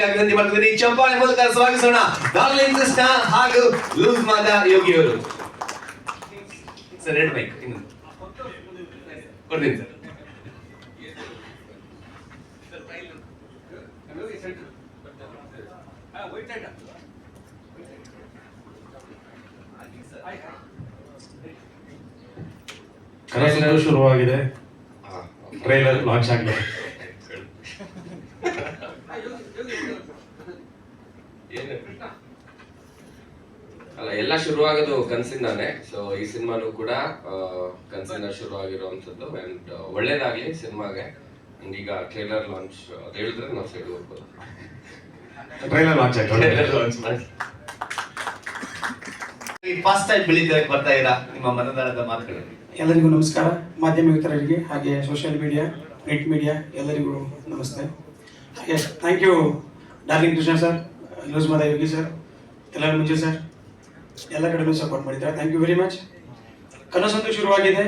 ಅಭಿನಂದನೆ ಮಾಡ್ತೀನಿ ಈ ಚಪ್ಪಾಳೆ ಮೂಲಕ ಸ್ವಾಗತಿಸೋಣ ಡಾರ್ಲಿಂಗ್ ಕೃಷ್ಣ ಹಾಗೂ ಲೂಸ್ ಮಾದ ಯೋಗಿ ಅವರು ಸರ್ ಎರಡು ಬೈಕ್ ಇನ್ನೊಂದು. ಕೊಡ್ತೀನಿ ಸರ್. ಕನಸು ಶುರುವಾಗಿದೆ. ಟ್ರೈಲರ್ ಲಾಂಚ್ ಆಗಿದೆ ಏನು? ಅಲ್ಲ ಎಲ್ಲ ಶುರುವಾಗೋದು ಕನಸಿಂದಾನೆ. ಸೊ ಈ ಸಿನಿಮಾನು ಕೂಡ ಆ, ಶುರು ಶುರುವಾಗಿರುವಂಥದ್ದು ಅಂಡ್ ಒಳ್ಳೇದಾಗ್ಲಿ ಸಿನಿಮಾಗೆ. ಅಂಡ್ ಈಗ ಟ್ರೈಲರ್ ಲಾಂಚ್ ಅದು ಹೇಳಿದ್ರೆ ನಾವು ಸೈಡ್ ಹೋಗ್ಬೋದು. ಟ್ರೈಲರ್ ಲಾಂಚ್ ಫಸ್ಟ್ ಟೈಮ್ ಬೆಳೀತಿರಕ್ಕೆ ಬರ್ತಾ ಇರಾ ನಿಮ್ಮ ಮನದಾಳದ ಮಾತುಗಳು. ಎಲ್ಲರಿಗೂ ನಮಸ್ಕಾರ. ಮಾಧ್ಯಮ ಮಿತ್ರರಿಗೆ ಹಾಗೆ ಸೋಷಿಯಲ್ ಮೀಡಿಯಾ ಪ್ರಿಂಟ್ ಮೀಡಿಯಾ ಎಲ್ಲರಿಗೂ ನಮಸ್ತೆ. ಹಾಗೆ thank you darling Krishna sir news ಮಾಡಿದ ಯೋಗಿ ಸರ್ ಎಲ್ಲರ ಮುಂಚೆ ಸರ್ ಎಲ್ಲ ಕಡೆನೂ ಸಪೋರ್ಟ್ ಮಾಡಿದ್ದಾರೆ? ಥ್ಯಾಂಕ್ ಯು ವೆರಿ ಮಚ್ ಕನಸಂತೂ ಶುರುವಾಗಿದೆ.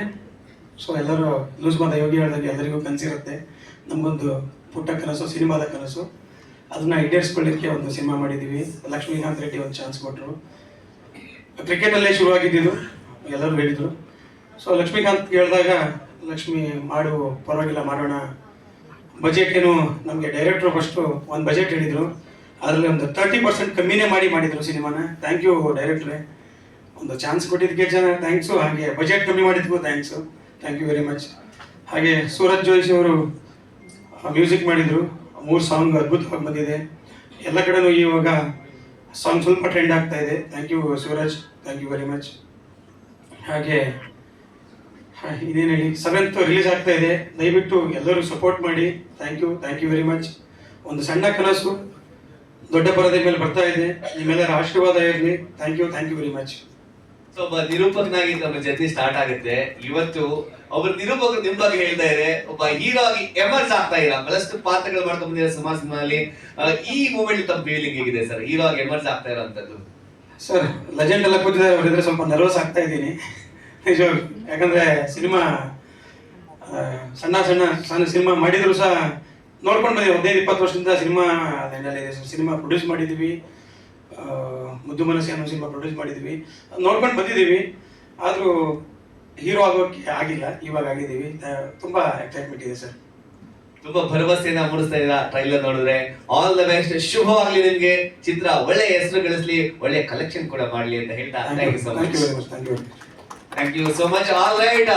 ಸೊ ಎಲ್ಲರೂ ಯೂಸ್ ಮಾಡಿದ ಯೋಗಿ ಹೇಳಿದಾಗ ಎಲ್ಲರಿಗೂ ಕನಸಿರುತ್ತೆ ನಮಗೊಂದು ಪುಟ್ಟ ಕನಸು, ಸಿನಿಮಾದ ಕನಸು. ಅದನ್ನ ಈಡೇರಿಸ್ಕೊಳ್ಳಿಕ್ಕೆ ಒಂದು ಸಿನಿಮಾ ಮಾಡಿದ್ದೀವಿ. ಲಕ್ಷ್ಮೀಕಾಂತ್ ರೆಡ್ಡಿ ಒಂದು ಚಾನ್ಸ್ ಕೊಟ್ಟರು ಕ್ರಿಕೆಟಲ್ಲೇ ಶುರುವಾಗಿದ್ದು ಎಲ್ಲರೂ ಹೇಳಿದರು. ಸೊ ಲಕ್ಷ್ಮೀಕಾಂತ್ ಹೇಳಿದಾಗ ಲಕ್ಷ್ಮಿ ಮಾಡು, ಪರವಾಗಿಲ್ಲ ಮಾಡೋಣ. ಬಜೆಟ್ ಏನು ನಮಗೆ ಡೈರೆಕ್ಟ್ರು ಫಸ್ಟು ಒಂದು ಬಜೆಟ್ ಹೇಳಿದರು. ಅದರಲ್ಲಿ ಒಂದು ತರ್ಟಿ ಪರ್ಸೆಂಟ್ ಕಮ್ಮಿನೇ ಮಾಡಿ ಮಾಡಿದರು ಸಿನಿಮಾನ. ಥ್ಯಾಂಕ್ ಯು ಡೈರೆಕ್ಟ್ರೆ ಒಂದು ಚಾನ್ಸ್ ಕೊಟ್ಟಿದ್ದಕ್ಕೆ ಜನ ಥ್ಯಾಂಕ್ಸು ಹಾಗೆ ಬಜೆಟ್ ಕಮ್ಮಿ ಮಾಡಿದ್ದಕ್ಕೂ thanks thank you very much ಹಾಗೆ ಸೂರಜ್ ಜೋಶಿ ಅವರು ಮ್ಯೂಸಿಕ್ ಮಾಡಿದರು. ಮೂರು ಸಾಂಗ್ ಅದ್ಭುತವಾಗಿ ಬಂದಿದೆ. ಎಲ್ಲ ಕಡೆನೂ ಇವಾಗ ಸಾಂಗ್ ಸ್ವಲ್ಪ ಟ್ರೆಂಡ್ ಆಗ್ತಾ ಇದೆ. Thank you Suraj. Thank you very much ಹಾಗೆ ಇನ್ನೇನು ಹೇಳಿ? ಸೆವೆಂತ್ ರಿಲೀಸ್ ಆಗ್ತಾ ಇದೆ. ದಯವಿಟ್ಟು ಎಲ್ಲರೂ ಸಪೋರ್ಟ್ ಮಾಡಿ. Thank you thank you very much ಒಂದು ಸಣ್ಣ ಕನಸು. ದೊಡ್ಡ ಪರದೆ ಮೇಲೆ ಬರ್ತಾ ಇದೆ. ನಿಮ್ಮೆಲ್ಲರ ಆಶೀರ್ವಾದ ಇರಲಿ. Thank you thank you very much so ಒಬ್ಬ ನಿರೂಪಕನಾಗಿ ನಮ್ಮ ಜರ್ನಿ ಸ್ಟಾರ್ಟ್ ಆಗುತ್ತೆ. ಇವತ್ತು ಒಬ್ಬ ನಿರೂಪಕ ನಿಮ್ ಬಗ್ಗೆ ಹೇಳ್ತಾ ಇದ್ದಾರೆ. ಒಬ್ಬ ಹೀರೋ ಆಗಿ ಎಮರ್ಜ್ ಆಗ್ತಾ ಇಲ್ಲ ಬಹಳಷ್ಟು ಪಾತ್ರಗಳು ಮಾಡ್ಕೊಂಡು ಬಂದಿದ್ದಾರೆ ಸಮಾಜ ಸಿನಿಮಾದಲ್ಲಿ. ಈ ಮೂಮೆಂಟ್ ತಮ್ಮ ಫೀಲಿಂಗ್ ಹೇಗಿದೆ ಸರ್? ಹೀರೋ ಆಗಿ ಎಮರ್ಜ್ ಆಗ್ತಾ ಇರೋಂಥದ್ದು ಸರ್ ಲೆಜೆಂಡ್ ಎಲ್ಲ ಕೂತಿದ್ದಾರೆ. ಅವರಿದ್ರೆ ಸ್ವಲ್ಪ ನರ್ವಸ್ ಆಗ್ತಾ ಇದ್ದೀನಿ. ಯಾಕಂದ್ರೆ ಸಿನಿಮಾ ಸಣ್ಣ ಸಣ್ಣ ಸಣ್ಣ ಸಿನಿಮಾ ಮಾಡಿದ್ರು ಸಹ ನೋಡ್ಕೊಂಡು ಬಂದಿವಿ ಹದಿನೈದು ಇಪ್ಪತ್ತು ವರ್ಷದಿಂದ ಸಿನಿಮಾ ಸಿನಿಮಾ ಪ್ರೊಡ್ಯೂಸ್ ಮಾಡಿದ್ದೀವಿ ಮುದ್ದು ಮನಸ್ಸಿ ಅನ್ನೋ ಸಿನಿಮಾ ಪ್ರೊಡ್ಯೂಸ್ ಮಾಡಿದ್ದೀವಿ ನೋಡ್ಕೊಂಡು ಬಂದಿದ್ದೀವಿ ಆದರೂ ಹೀರೋ ಆಗೋಕ್ಕೆ ಆಗಿಲ್ಲ ಇವಾಗ ಆಗಿದ್ದೀವಿ ತುಂಬ ಎಕ್ಸೈಟ್ಮೆಂಟ್ ಇದೆ ಸರ್. ತುಂಬಾ ಭರವಸೆಯನ್ನ ಮೂಡಿಸ್ತಾ ಇದ್ದೀರಾ ಟ್ರೈಲರ್ ನೋಡಿದ್ರೆ? ಆಲ್ ದ ಬೆಸ್ಟ್ ಶುಭವಾಗ್ಲಿ ನಿಮ್ಗೆ. ಚಿತ್ರ ಒಳ್ಳೆ ಹೆಸರು ಗಳಿಸ್ಲಿ ಒಳ್ಳೆ ಕಲೆಕ್ಷನ್ ಕೂಡ ಮಾಡ್ಲಿ ಅಂತ ಹೇಳ್ತಾ. Thank you so much thank you so much all right